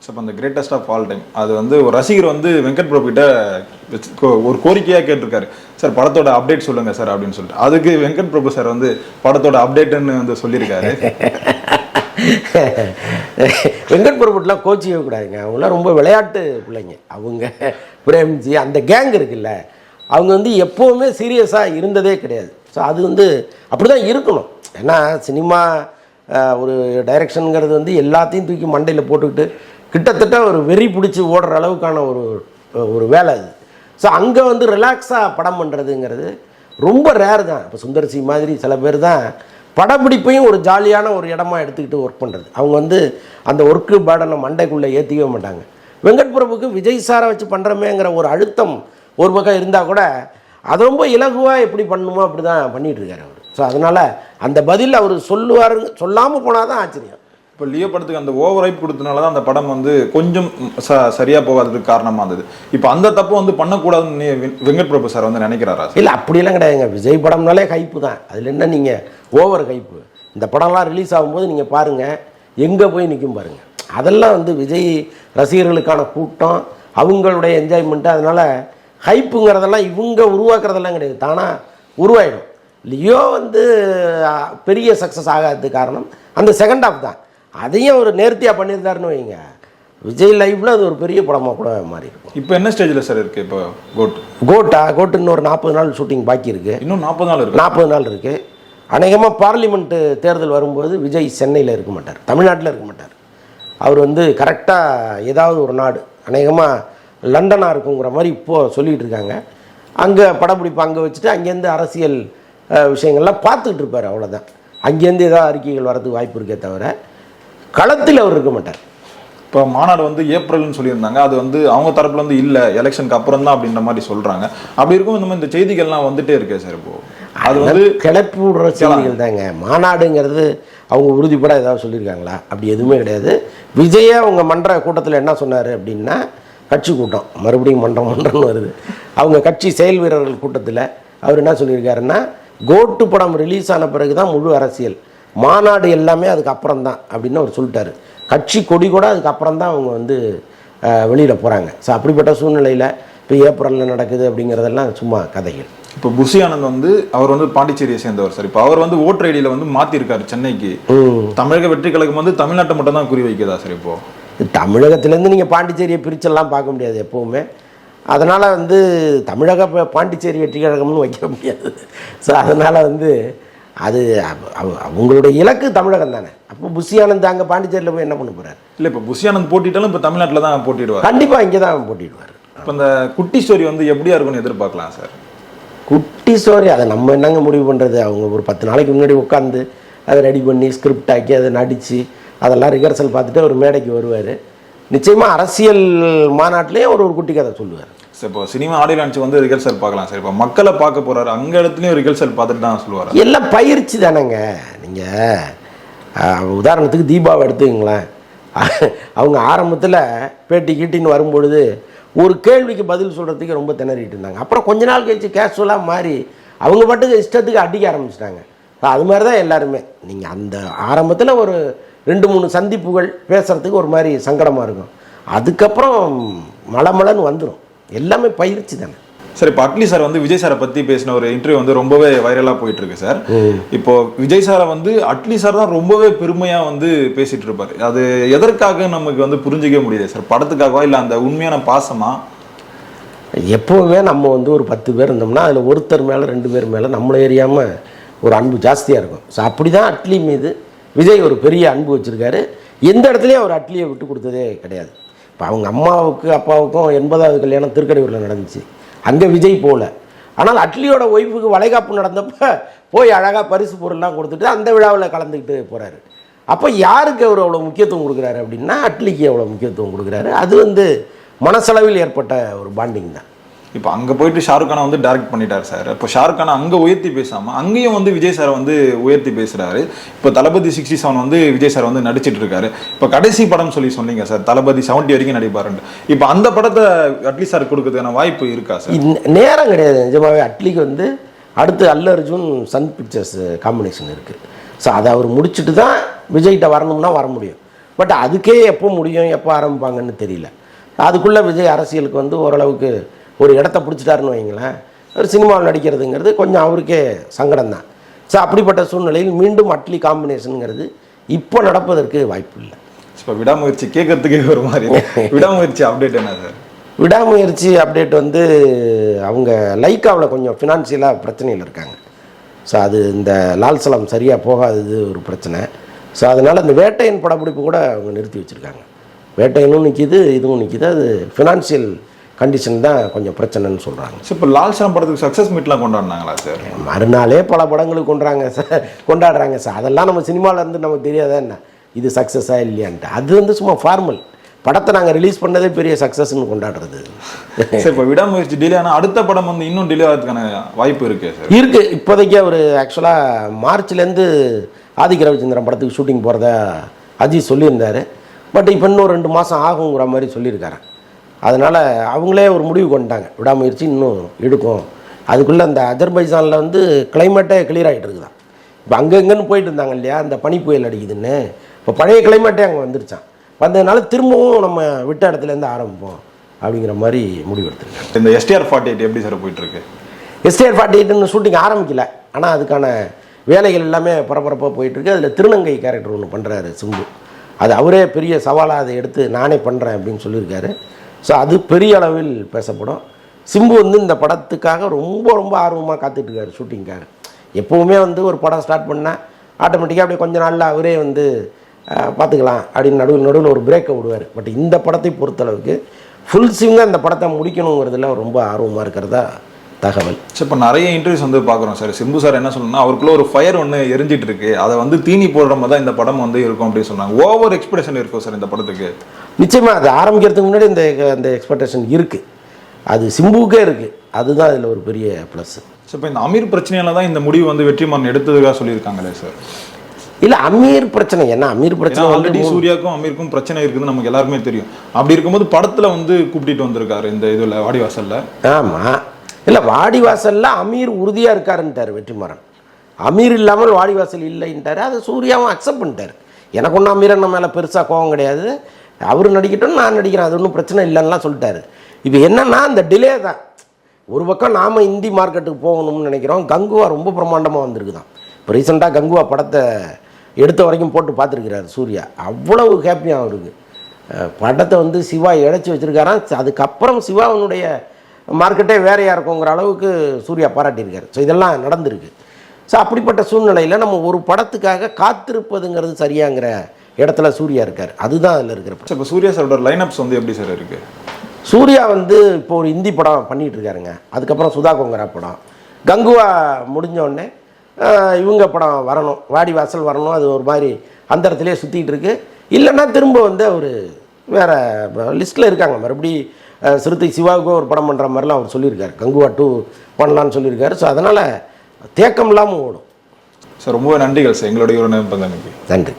So இப்போ அந்த greatest of all time அது வந்து ஒரு ரசிகர் வந்து வெங்கட் பிரபு கிட்ட கோ- ஒரு கோரிக்கையாக கேட்டிருக்காரு. சார் படத்தோட அப்டேட் சொல்லுங்கள் சார் அப்படின்னு சொல்லிட்டு. அதுக்கு வெங்கட் பிரபு சார் வந்து படத்தோட அப்டேட்டுன்னு வந்து சொல்லியிருக்காரு. வெங்கட் பிரபுட்டெலாம் கோச்சிக்க கூடாதுங்க. அவங்களாம் ரொம்ப விளையாட்டு பிள்ளைங்க. அவங்க பிரேம்ஜி அந்த கேங் இருக்குல்ல. அவங்க வந்து எப்போவுமே சீரியஸாக இருந்ததே கிடையாது. ஸோ அது வந்து அப்படி தான் இருக்கணும். ஏன்னா சினிமா ஒரு டைரக்ஷனுங்கிறது வந்து எல்லாத்தையும் தூக்கி மண்டையில் போட்டுக்கிட்டு கிட்டத்தட்ட ஒரு வெறி பிடிச்சி ஓடுற அளவுக்கான ஒரு ஒரு வேலை அது. ஸோ அங்கே வந்து ரிலாக்ஸாக படம் பண்ணுறதுங்கிறது ரொம்ப ரேர் தான். இப்போ சுந்தர்சி மாதிரி சில பேர் தான் படப்பிடிப்பையும் ஒரு ஜாலியான ஒரு இடமா எடுத்துக்கிட்டு ஒர்க் பண்ணுறது அவங்க வந்து அந்த ஒர்க்கு பேடனை மண்டைக்குள்ளே ஏற்றிக்கவே மாட்டாங்க. வெங்கட் பிரபுக்கு விஜய் சாரை வச்சு பண்ணுறமேங்கிற ஒரு அழுத்தம் ஒரு பக்கம் இருந்தால் கூட அது ரொம்ப இலகுவாக எப்படி பண்ணணுமோ அப்படி தான் பண்ணிகிட்ருக்காரு அவர். ஸோ அதனால் அந்த பதில் அவர் சொல்லுவார் சொல்லாமல் போனால் தான் ஆச்சரியம். இப்போ லியோ படத்துக்கு அந்த ஓவர் ஹைப் கொடுத்தனால தான் அந்த படம் வந்து கொஞ்சம் ச சரியாக போகாததுக்கு காரணமாக இருந்தது. இப்போ அந்த தப்பு வந்து பண்ணக்கூடாதுன்னு வெங்கட் பிரபு சார் வந்து நினைக்கிறாரா இல்லை அப்படியெல்லாம் கிடையாதுங்க. விஜய் படம்னாலே ஹைப்பு தான். அதில் என்ன நீங்கள் ஓவர் ஹைப்பு இந்த படம்லாம் ரிலீஸ் ஆகும்போது நீங்கள் பாருங்கள் எங்கே போய் நிற்கும் பாருங்கள் அதெல்லாம் வந்து விஜய் ரசிகர்களுக்கான கூட்டம் அவங்களுடைய என்ஜாய்மெண்ட்டு அதனால் ஹைப்புங்கிறதெல்லாம் இவங்க உருவாக்குறதெல்லாம் கிடையாது. தானாக உருவாயிடும். லியோ வந்து பெரிய சக்ஸஸ் ஆகாததுக்கு காரணம் அந்த செகண்ட் ஆஃப் தான். அதையும் அவர் நேர்த்தியாக பண்ணியிருந்தாருன்னு வைங்க. விஜய் லைஃப்பில் அது ஒரு பெரிய படமாக கூட மாறி இருக்கும். இப்போ என்ன ஸ்டேஜில் சார் இருக்கு இப்போ கோட் கோட்டா கோட்டுன்னு ஒரு நாற்பது நாள் ஷூட்டிங் பாக்கி இருக்குது இன்னும் நாற்பது நாள் இருக்கு. நாற்பது நாள் இருக்குது அநேகமாக பார்லிமெண்ட்டு தேர்தல் வரும்போது விஜய் சென்னையில் இருக்க மாட்டார். தமிழ்நாட்டில் இருக்க மாட்டார். அவர் வந்து கரெக்டாக ஏதாவது ஒரு நாடு அநேகமாக லண்டனாக இருக்குங்கிற மாதிரி இப்போது சொல்லிகிட்டு இருக்காங்க. அங்கே படப்பிடிப்பு அங்கே வச்சுட்டு அங்கேருந்து அரசியல் விஷயங்கள்லாம் பார்த்துக்கிட்டு இருப்பார் அவ்வளோதான் அங்கேருந்து ஏதாவது அறிக்கைகள் வரதுக்கு வாய்ப்பு இருக்கே தவிர களத்தில் அவர் இருக்க மாட்டார். இப்போ மாநாடு வந்து ஏப்ரல்னு சொல்லியிருந்தாங்க. அது வந்து அவங்க தரப்புல வந்து இல்ல எலெக்ஷனுக்கு அப்புறம் தான் அப்படின்ற மாதிரி சொல்றாங்க. அப்படி இருக்கும் இந்த மாதிரி இந்த செய்திகள்லாம் வந்துட்டே இருக்கே சார் இப்போ. அது வந்து கிளப்பி விடுற செய்திகள் தாங்க மாநாடுங்கிறது அவங்க உறுதிப்பட ஏதாவது சொல்லியிருக்காங்களா? அப்படி எதுவுமே கிடையாது. விஜயே அவங்க மன்ற கூட்டத்தில் என்ன சொன்னார் அப்படின்னா கட்சி கூட்டம். மறுபடியும் மன்றம் மன்றம்னு வருது. அவங்க கட்சி செயல் வீரர்கள் கூட்டத்தில் அவர் என்ன சொல்லியிருக்காருன்னா கோட்டு படம் ரிலீஸ் ஆன பிறகு தான் முழு அரசியல். மாநாடு எல்லாமே அதுக்கு அப்புறம் தான் அப்படின்னு அவர் சொல்லிட்டாரு. கட்சி கொடி கூட அதுக்கு அப்புறம் தான் அவங்க வந்து வெளியில் போகிறாங்க ஸோ அப்படிப்பட்ட சூழ்நிலையில் இப்போ ஏப்ரலில் நடக்குது அப்படிங்கிறதெல்லாம் சும்மா கதைகள். இப்போ புஷி ஆனந்த் வந்து அவர் வந்து பாண்டிச்சேரியை சேர்ந்தவர். சார் இப்போ அவர் வந்து ஓட்டர் ஐடியில வந்து மாத்திருக்காரு சென்னைக்கு. தமிழக வெற்றி கழகம் வந்து தமிழ்நாட்டை மட்டும் தான் குறி வைக்கிறதா சார் இப்போ? தமிழகத்திலேருந்து நீங்கள் பாண்டிச்சேரியை பிரிச்செல்லாம் பார்க்க முடியாது எப்போவுமே. அதனால் வந்து தமிழக பாண்டிச்சேரி வெற்றி கழகம்னு வைக்க முடியாது. ஸோ அதனால் வந்து அது அவ- அவ- அவங்களுடைய இலக்கு தமிழகம் தானே. அப்போ புஷி ஆனந்த் அங்கே பாண்டிச்சேரியில் போய் என்ன பண்ண போகிறார் இல்ல இப்போ புஷி ஆனந்த் போட்டிட்டாலும் இப்போ தமிழ்நாட்டில் தான் போட்டிடுவார். கண்டிப்பாக இங்கே தான் போட்டிடுவார். இப்போ இந்த குட்டி ஸ்டோரி வந்து எப்படியா இருக்கும்னு எதிர்பார்க்கலாம் சார்? குட்டி ஸ்டோரி அதை நம்ம என்னங்க முடிவு பண்ணுறது அவங்க ஒரு பத்து நாளைக்கு முன்னாடி உட்காந்து அதை ரெடி பண்ணி ஸ்கிரிப்ட் ஆக்கி அதை நடித்து அதெல்லாம் ரிஹர்சல் பார்த்துட்டு ஒரு மேடைக்கு வருவார். நிச்சயமாக அரசியல் மாநாட்டிலே ஒரு ஒரு குட்டி கதை சொல்லுவார். சார் இப்போ சினிமா ஆடியோ லான்ச் வந்து ரிகல்சல் பார்க்கலாம் சார் இப்போ மக்களை பார்க்க போறாரு அங்கே இடத்துலையும் ரிகல்சல் பார்த்துட்டு தான் சொல்லுவார். எல்லாம் பயிற்சி தானேங்க. நீங்கள் உதாரணத்துக்கு தீபாவை எடுத்துக்கங்களேன். அவங்க ஆரம்பத்தில் பேட்டி கீட்டின்னு வரும்பொழுது ஒரு கேள்விக்கு பதில் சொல்கிறதுக்கு ரொம்ப திணறிட்டு இருந்தாங்க. அப்புறம் கொஞ்ச நாள் கழிச்சு கேஷுவலாக மாறி அவங்க பாட்டுக்கு இஷ்டத்துக்கு அடிக்க ஆரம்பிச்சிட்டாங்க. அது மாதிரி தான் எல்லாருமே. நீங்கள் அந்த ஆரம்பத்தில் ஒரு ரெண்டு மூணு சந்திப்புகள் பேசுகிறதுக்கு ஒரு மாதிரி சங்கடமாக இருக்கும். அதுக்கப்புறம் மலமலன்னு வந்துடும் எல்லாமே பயிற்சி தானே. சார் இப்போ அட்லி சார் வந்து விஜய் சாரை பத்தி பேசின ஒரு இன்டர்வியூ வந்து ரொம்பவே வைரலா போயிட்டு இருக்கு சார் இப்போ விஜய் சாரை வந்து அட்லி சார் தான் ரொம்பவே பெருமையா வந்து பேசிட்டு இருப்பாரு. அது எதற்காக நமக்கு வந்து புரிஞ்சிக்க முடியுது சார்? படத்துக்காகவா இல்ல அந்த உண்மையான பாசமா? எப்போவுமே நம்ம வந்து ஒரு பத்து பேர் இருந்தோம்னா அதில் ஒருத்தர் மேலே ரெண்டு பேர் மேலே நம்மளை எறியாமல் ஒரு அன்பு ஜாஸ்தியாக இருக்கும். ஸோ அப்படி தான் அட்லி மீது விஜய் ஒரு பெரிய அன்பு வச்சுருக்காரு. எந்த இடத்துலையும் அவர் அட்லியை விட்டு கொடுத்ததே கிடையாது. இப்போ அவங்க அம்மாவுக்கு அப்பாவுக்கும் எண்பதாவது கல்யாணம் திருக்கடையூரில் நடந்துச்சு. அங்கே விஜய் போகல ஆனால் அட்லியோட ஒய்ஃபுக்கு வளைகாப்பு நடந்தப்போ போய் அழகாக பரிசு பொருள்லாம் கொடுத்துட்டு அந்த விழாவில் கலந்துக்கிட்டு போகிறாரு அப்போ யாருக்கு அவர் அவ்வளோ முக்கியத்துவம் கொடுக்குறாரு அப்படின்னா அட்லிக்கு அவ்வளோ முக்கியத்துவம் கொடுக்குறாரு. அது வந்து மனசளவில் ஏற்பட்ட ஒரு பாண்டிங் தான். இப்போ அங்கே போயிட்டு ஷாருக் கானை வந்து டைரக்ட் பண்ணிட்டார் சார். இப்போ ஷாருக் கானை அங்கே உயர்த்தி பேசாமல் அங்கேயும் வந்து விஜய் சார் வந்து உயர்த்தி பேசுகிறாரு இப்போ தளபதி சிக்ஸ்டி செவன் வந்து விஜய் சார் வந்து நடிச்சிட்டு இருக்காரு. இப்போ கடைசி படம் சொல்லி சொன்னீங்க சார் தளபதி செவன்ட்டி வரைக்கும் நடிப்பாருன்னு இப்போ அந்த படத்தை அட்லீஸ்ட் சார் கொடுக்கறதுக்கான வாய்ப்பு இருக்கா சார்? நேரம் கிடையாது. நிஜமாவே அட்லிக்கு வந்து அடுத்து அல்ல அர்ஜுன் சன் பிக்சர்ஸ் காம்பினேஷன் இருக்குது ஸோ அதை அவர் முடிச்சுட்டு தான் விஜய்கிட்ட வரணும்னா வர முடியும். பட் அதுக்கே எப்போ முடியும் எப்போ ஆரம்பிப்பாங்கன்னு தெரியல. அதுக்குள்ளே விஜய் அரசியலுக்கு வந்து ஓரளவுக்கு ஒரு இடத்த பிடிச்சிட்டாருன்னு வைங்களேன் ஒரு சினிமாவில் நடிக்கிறதுங்கிறது கொஞ்சம் அவருக்கே சங்கடம் தான் ஸோ அப்படிப்பட்ட சூழ்நிலையில் மீண்டும் அட்லி காம்பினேஷனுங்கிறது இப்போ நடப்பதற்கு வாய்ப்பு இல்லை இப்போ விடாமுயற்சி கேட்கறதுக்கே ஒரு மாதிரி. விடாமுயற்சி அப்டேட் என்ன சார் விடாமுயற்சி அப்டேட் வந்து அவங்க லைக்காவில் கொஞ்சம் ஃபினான்ஷியலாக பிரச்சனையில் இருக்காங்க. ஸோ அது இந்த லால் சலம் சரியாக போகாதது ஒரு பிரச்சனை. ஸோ அதனால் அந்த வேட்டையன் படப்பிடிப்பு கூட அவங்க நிறுத்தி வச்சுருக்காங்க. வேட்டையனும் நிற்கிது இதுவும் நிற்கிது அது ஃபினான்ஷியல் கண்டிஷன் தான் கொஞ்சம் பிரச்சனைன்னு சொல்கிறாங்க சார் இப்போ லால் சலம் படத்துக்கு சக்ஸஸ் மீட்லாம் கொண்டாடினாங்களா சார்? மறுநாளே பல படங்களுக்கு கொண்டாங்க சார் கொண்டாடுறாங்க சார். அதெல்லாம் நம்ம சினிமாவில் இருந்து நமக்கு தெரியாதா என்ன? இது சக்ஸஸாக இல்லையான்ட்டு. அது வந்து சும்மா ஃபார்மல் படத்தை நாங்கள் ரிலீஸ் பண்ணதே பெரிய சக்ஸஸ்ன்னு கொண்டாடுறது. சார் இப்போ விடாமுயற்சி டிலே ஆனால் அடுத்த படம் வந்து இன்னும் டிலே ஆகிறதுக்கான வாய்ப்பு இருக்கே சார்? இருக்கு. இப்போதைக்கு அவர் ஆக்சுவலாக மார்ச்லேருந்து ஆதிக்க ரவிச்சந்திரன் படத்துக்கு ஷூட்டிங் போகிறதா அஜித் சொல்லியிருந்தார். பட் இப்போ இன்னும் ரெண்டு மாதம் ஆகுங்கிற மாதிரி சொல்லியிருக்காரு. அதனால் அவங்களே ஒரு முடிவு கொண்டுட்டாங்க. விடாமுயற்சி இன்னும் எடுக்கும். அதுக்குள்ளே அந்த அஜர்பைஜானில் வந்து கிளைமேட்டே கிளியர் ஆகிட்டு இருக்குதான் இப்போ அங்கங்கன்னு போயிட்டு இருந்தாங்க இல்லையா? அந்த பனி புயல் அடிக்குதுன்னு. இப்போ பழைய கிளைமேட்டே அங்கே வந்துருச்சான் வந்ததுனால திரும்பவும் நம்ம விட்ட இடத்துலேருந்து ஆரம்பிப்போம் அப்படிங்கிற மாதிரி முடிவு எடுத்திருக்காங்க. இந்த எஸ்டிஆர் ஃபார்ட்டி எயிட் எப்படி சார் போயிட்டு இருக்கு எஸ்டிஆர் ஃபார்ட்டி எயிட்னு ஷூட்டிங் ஆரம்பிக்கல. ஆனால் அதுக்கான வேலைகள் எல்லாமே பரபரப்பாக போயிட்டுருக்கு. அதில் திருநங்கை கேரக்டர் ஒன்று பண்ணுறாரு சிம்பு. அது அவரே பெரிய சவாலாக அதை எடுத்து நானே பண்ணுறேன் அப்படின்னு சொல்லியிருக்காரு. ஸோ அது பெரிய அளவில் பேசப்படும். சிம்பு வந்து இந்த படத்துக்காக ரொம்ப ரொம்ப ஆர்வமாக காத்துட்ருக்காரு ஷூட்டிங்காக. எப்போவுமே வந்து ஒரு படம் ஸ்டார்ட் பண்ணால் ஆட்டோமேட்டிக்காக அப்படியே கொஞ்ச நாளில் அவரே வந்து பார்த்துக்கலாம் அப்படின்னு நடுவில் நடுவில் ஒரு பிரேக்கை விடுவார். பட் இந்த படத்தை பொறுத்தளவுக்கு ஃபுல் சிங்காக இந்த படத்தை முடிக்கணுங்கிறதுல ரொம்ப ஆர்வமாக இருக்கிறதா தகவல். சார் இப்போ நிறைய இன்டர்வியூஸ் வந்து பார்க்குறோம் சார். சிம்பு சார் என்ன சொல்லணும்னா அவருக்குள்ள ஒரு ஃபயர் ஒன்று எரிஞ்சிட்டு இருக்கு. அதை வந்து தீனி போடுற மாதிரி தான் இந்த படம் வந்து இருக்கும் அப்படின்னு சொன்னாங்க. ஓவர் எக்ஸ்பெக்டேஷன் இருக்கும் சார் இந்த படத்துக்கு. நிச்சயமாக அது ஆரம்பிக்கிறதுக்கு முன்னாடி இந்த அந்த எக்ஸ்பெக்டேஷன் இருக்குது அது சிம்புவுக்கே இருக்குது அதுதான் இதில் ஒரு பெரிய ப்ளஸ் சார் இப்போ இந்த அமீர் பிரச்சனையால தான் இந்த முடிவு வந்து வெற்றிமாறன் எடுத்ததுக்காக சொல்லியிருக்காங்களே சார்? இல்லை அமீர் பிரச்சனை. என்ன அமீர் பிரச்சனை ஆல்ரெடி வந்து சூர்யாக்கும் அமீருக்கும் பிரச்சனை இருக்குதுன்னு நமக்கு எல்லாருக்குமே தெரியும். அப்படி இருக்கும்போது படத்துல வந்து கூப்பிட்டு வந்திருக்காரு இந்த இதுல வாடிவாசல்ல. ஆமாம் இல்லை வாடிவாசலில் அமீர் உறுதியாக இருக்காருன்ட்டார் வெற்றிமாறன். அமீர் இல்லாமல் வாடிவாசல் இல்லைன்ட்டார். அதை சூர்யாவும் அக்செப்ட் பண்ணிட்டார். எனக்கு ஒன்றும் அமீரன் மேலே பெருசாக கோவம் கிடையாது. அவர் நடிக்கட்டும் நான் நடிக்கிறேன். அது ஒன்றும் பிரச்சனை இல்லைன்னுலாம் சொல்லிட்டாரு. இப்போ என்னன்னா அந்த டிலே தான். ஒரு பக்கம் நாம் இந்தி மார்க்கெட்டுக்கு போகணும்னு நினைக்கிறோம். கங்குவா ரொம்ப பிரம்மாண்டமாக வந்திருக்குதான். இப்போ ரீசெண்டாக கங்குவா படத்தை எடுத்த வரைக்கும் போட்டு பார்த்துருக்கிறார் சூர்யா. அவ்வளவு ஹாப்பியாக அவருக்கு படத்தை வந்து சிவா இழைச்சி வச்சிருக்காராம். அதுக்கப்புறம் சிவாவினுடைய மார்க்கெட்டே வேறையாக இருக்குங்கிற அளவுக்கு சூர்யா பாராட்டியிருக்காரு. ஸோ இதெல்லாம் நடந்திருக்கு. ஸோ அப்படிப்பட்ட சூழ்நிலையில் நம்ம ஒரு படத்துக்காக காத்திருப்பதுங்கிறது சரியாங்கிற இடத்துல சூர்யா இருக்கார். அதுதான் அதில் இருக்கிற. சார் இப்போ சூர்யா சாரோட லைனப்ஸ் வந்து எப்படி சார் இருக்கு? சூர்யா வந்து இப்போ ஒரு ஹிந்தி படம் பண்ணிட்டு இருக்காருங்க. அதுக்கப்புறம் சுதா கொங்கரா படம். கங்குவா முடிஞ்ச உடனே ஆஹ், இவங்க படம் வரணும். வாடி வாசல் வரணும். அது ஒரு மாதிரி அந்த இடத்துலயே சுற்றிட்டு இருக்கு. இல்லைன்னா திரும்ப வந்து அவர் வேற லிஸ்ட்டில் இருக்காங்க. மறுபடி சிறுத்தை சிவாவுக்கும் ஒரு படம் பண்ணுற மாதிரிலாம் அவர் சொல்லியிருக்காரு. கங்குவா டூ பண்ணலான்னு சொல்லியிருக்காரு. ஸோ அதனால் தேக்கம் இல்லாமல் ஓடும். சார் ரொம்பவே நன்றிகள் சார். எங்களுடைய ஒரு நன்றி.